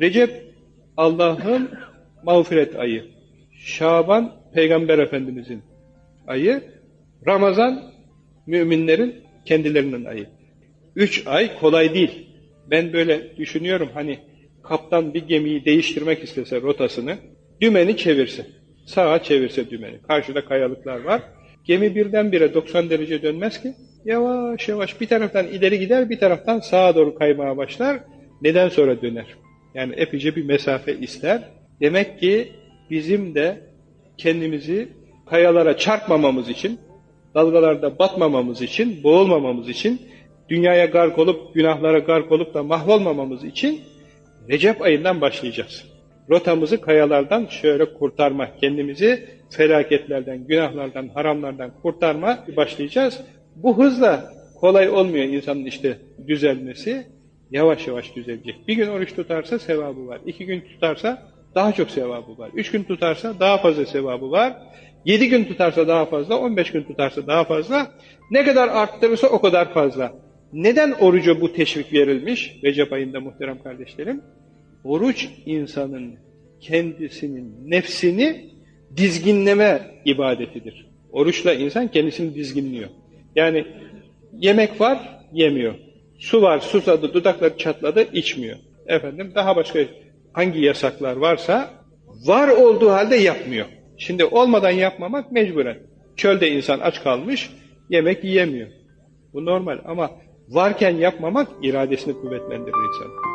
Recep Allah'ın mağfiret ayı. Şaban Peygamber Efendimizin ayı. Ramazan müminlerin kendilerinin ayı. Üç ay kolay değil. Ben böyle düşünüyorum hani kaptan bir gemiyi değiştirmek istese rotasını, dümeni çevirse, sağa çevirse dümeni. Karşıda kayalıklar var. Gemi birdenbire 90 derece dönmez ki. Yavaş yavaş bir taraftan ileri gider, bir taraftan sağa doğru kaymaya başlar. Neden sonra döner? Yani epeyce bir mesafe ister. Demek ki bizim de kendimizi kayalara çarpmamamız için, dalgalarda batmamamız için, boğulmamamız için, dünyaya gark olup, günahlara gark olup da mahvolmamamız için Recep ayından başlayacağız. Rotamızı kayalardan şöyle kurtarma, kendimizi felaketlerden, günahlardan, haramlardan kurtarma başlayacağız. Bu hızla kolay olmuyor insanın işte düzelmesi. Yavaş yavaş düzelecek. Bir gün oruç tutarsa sevabı var. İki gün tutarsa daha çok sevabı var. Üç gün tutarsa daha fazla sevabı var. Yedi gün tutarsa daha fazla, on beş gün tutarsa daha fazla. Ne kadar arttırırsa o kadar fazla. Neden oruca bu teşvik verilmiş Recep ayında muhterem kardeşlerim? Oruç insanın kendisinin nefsini dizginleme ibadetidir. Oruçla insan kendisini dizginliyor. Yani yemek var, yemiyor. Su var, susadı, dudakları çatladı, içmiyor. Efendim daha başka hangi yasaklar varsa var olduğu halde yapmıyor. Şimdi olmadan yapmamak mecburen. Çölde insan aç kalmış, yemek yiyemiyor. Bu normal ama varken yapmamak iradesini kuvvetlendirir insan.